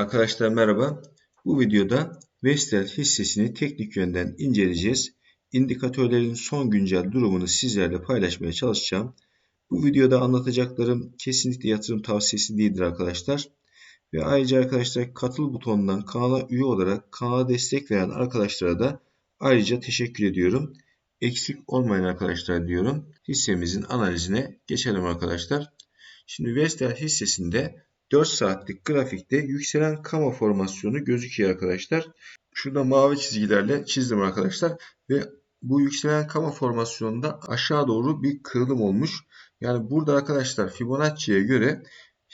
Arkadaşlar merhaba. Bu videoda Vestel hissesini teknik yönden inceleyeceğiz. İndikatörlerin son güncel durumunu sizlerle paylaşmaya çalışacağım. Bu videoda anlatacaklarım kesinlikle yatırım tavsiyesi değildir arkadaşlar. Ve ayrıca arkadaşlar katıl butonundan kanala üye olarak kanala destek veren arkadaşlara da ayrıca teşekkür ediyorum. Eksik olmayın arkadaşlar diyorum. Hissemizin analizine geçelim arkadaşlar. Şimdi Vestel hissesinde 4 saatlik grafikte yükselen kama formasyonu gözüküyor arkadaşlar. Şurada mavi çizgilerle çizdim arkadaşlar. Ve bu yükselen kama formasyonunda aşağı doğru bir kırılım olmuş. Yani burada arkadaşlar Fibonacci'ye göre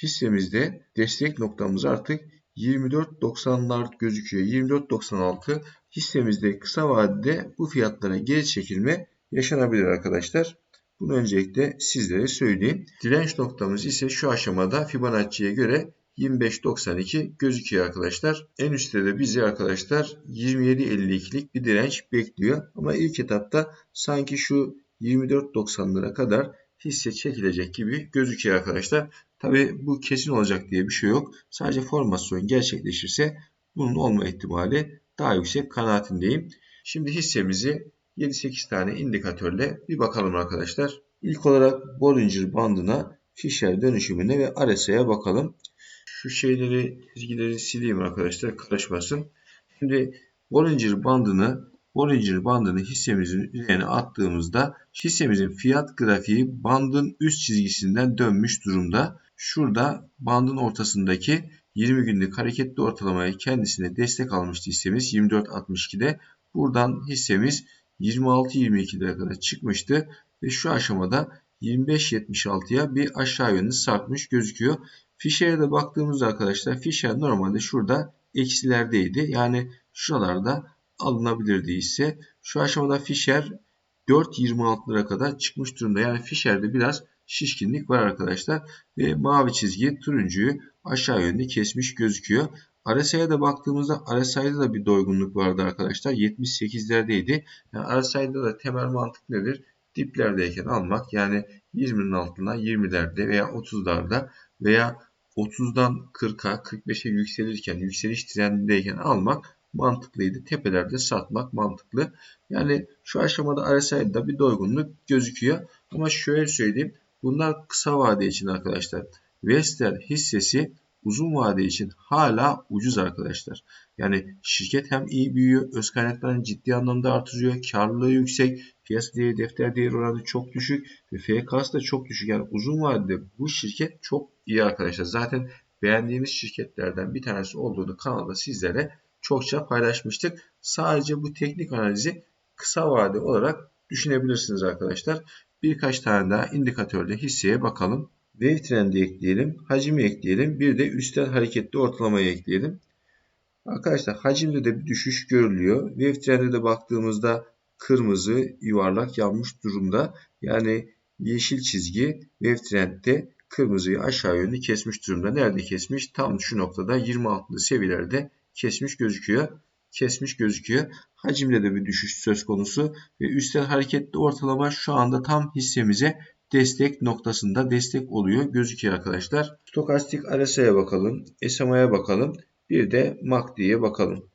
hissemizde destek noktamız artık 24.90'lar gözüküyor. 24.96 hissemizde kısa vadede bu fiyatlara geri çekilme yaşanabilir arkadaşlar. Bunu öncelikle sizlere söyleyeyim. Direnç noktamız ise şu aşamada Fibonacci'ye göre 25.92 gözüküyor arkadaşlar. En üstte de bizi arkadaşlar 27.52'lik bir direnç bekliyor. Ama ilk etapta sanki şu 24.90'lara kadar hisse çekilecek gibi gözüküyor arkadaşlar. Tabi bu kesin olacak diye bir şey yok. Sadece formasyon gerçekleşirse bunun olma ihtimali daha yüksek kanaatindeyim. Şimdi hissemizi 7-8 tane indikatörle bir bakalım arkadaşlar. İlk olarak Bollinger bandına, Fisher dönüşümüne ve RSI'ye bakalım. Şu şeyleri, çizgileri sileyim arkadaşlar karışmasın. Şimdi Bollinger bandını Bollinger bandını hissemizin üzerine attığımızda hissemizin fiyat grafiği bandın üst çizgisinden dönmüş durumda. Şurada bandın ortasındaki 20 günlük hareketli ortalamaya kendisine destek almıştı hissemiz 24.62'de. Buradan hissemiz 26-22'lere kadar çıkmıştı ve şu aşamada 25.76'ya bir aşağı yönlü sarkmış gözüküyor. Fisher'e de baktığımızda arkadaşlar Fisher normalde şurada eksilerdeydi. Yani şuralarda alınabilirdi ise şu aşamada Fisher 4.26'lara kadar çıkmış durumda. Yani Fisher'de biraz şişkinlik var arkadaşlar. Ve mavi çizgi turuncuyu aşağı yönde kesmiş gözüküyor. RSI'ye de baktığımızda RSI'de da bir doygunluk vardı arkadaşlar. 78'lerdeydi. Yani RSI'de da temel mantık nedir? Diplerdeyken almak yani 20'nin altına 20'lerde veya 30'larda veya 30'dan 40'a 45'e yükselirken yükseliş trendindeyken almak mantıklıydı. Tepelerde satmak mantıklı. Yani şu aşamada RSI'de bir doygunluk gözüküyor. Ama şöyle söyleyeyim. Bunlar kısa vade için arkadaşlar. Vestel hissesi uzun vade için hala ucuz arkadaşlar. Yani şirket hem iyi büyüyor, öz kaynaklarını ciddi anlamda artırıyor, karlılığı yüksek, piyasa değeri, defter değeri oranı çok düşük ve FK'sı da çok düşük. Yani uzun vadede bu şirket çok iyi arkadaşlar. Zaten beğendiğimiz şirketlerden bir tanesi olduğunu kanalda sizlere çokça paylaşmıştık. Sadece bu teknik analizi kısa vade olarak düşünebilirsiniz arkadaşlar. Birkaç tane daha indikatörle hisseye bakalım. Wave trendi ekleyelim. Hacimi ekleyelim. Bir de üstel hareketli ortalamayı ekleyelim. Arkadaşlar hacimde de bir düşüş görülüyor. Wave trend'e de baktığımızda kırmızı yuvarlak yanmış durumda. Yani yeşil çizgi wave trend'de kırmızıyı aşağı yönlü kesmiş durumda. Nerede kesmiş? Tam şu noktada 26'lı seviyelerde kesmiş gözüküyor. Kesmiş gözüküyor. Hacimde de bir düşüş söz konusu ve üstel hareketli ortalama şu anda tam hissemize destek noktasında destek oluyor gözüküyor arkadaşlar. Stokastik RSI'ye bakalım. SMA'ya bakalım. Bir de MACD'ye bakalım.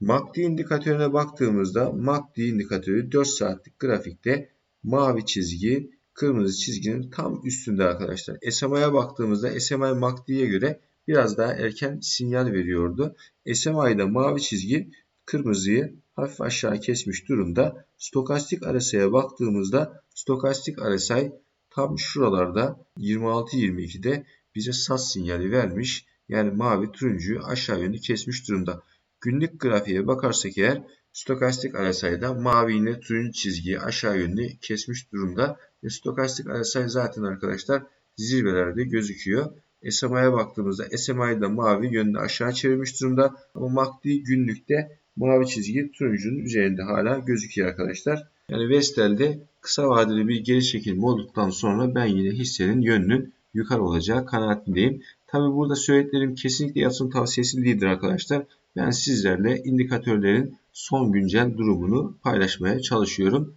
MACD indikatörüne baktığımızda MACD indikatörü 4 saatlik grafikte mavi çizgi kırmızı çizginin tam üstünde arkadaşlar. SMA'ya baktığımızda SMA MACD'ye göre biraz daha erken sinyal veriyordu. SMA'da mavi çizgi kırmızıyı hafif aşağı kesmiş durumda. Stokastik RSI'ye baktığımızda stokastik RSI tam şuralarda 26-22'de bize sat sinyali vermiş. Yani mavi turuncuyu aşağı yönlü kesmiş durumda. Günlük grafiğe bakarsak eğer stokastik RSI'da mavi ile turuncu çizgiyi aşağı yönlü kesmiş durumda. Ve stokastik RSI zaten arkadaşlar zirvelerde gözüküyor. SMA'ya baktığımızda SMA'yı mavi yönünü aşağı çevirmiş durumda. Ama MACD günlükte mavi çizgi turuncunun üzerinde hala gözüküyor arkadaşlar. Yani Vestel'de kısa vadeli bir geri çekilme olduktan sonra ben yine hissenin yönünün yukarı olacağı kanaatindeyim. Tabi burada söylediklerim kesinlikle yatırım tavsiyesi değildir arkadaşlar. Ben sizlerle indikatörlerin son güncel durumunu paylaşmaya çalışıyorum.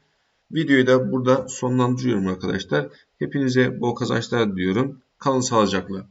Videoyu da burada sonlandırıyorum arkadaşlar. Hepinize bol kazançlar diliyorum. Kalın sağlıcakla.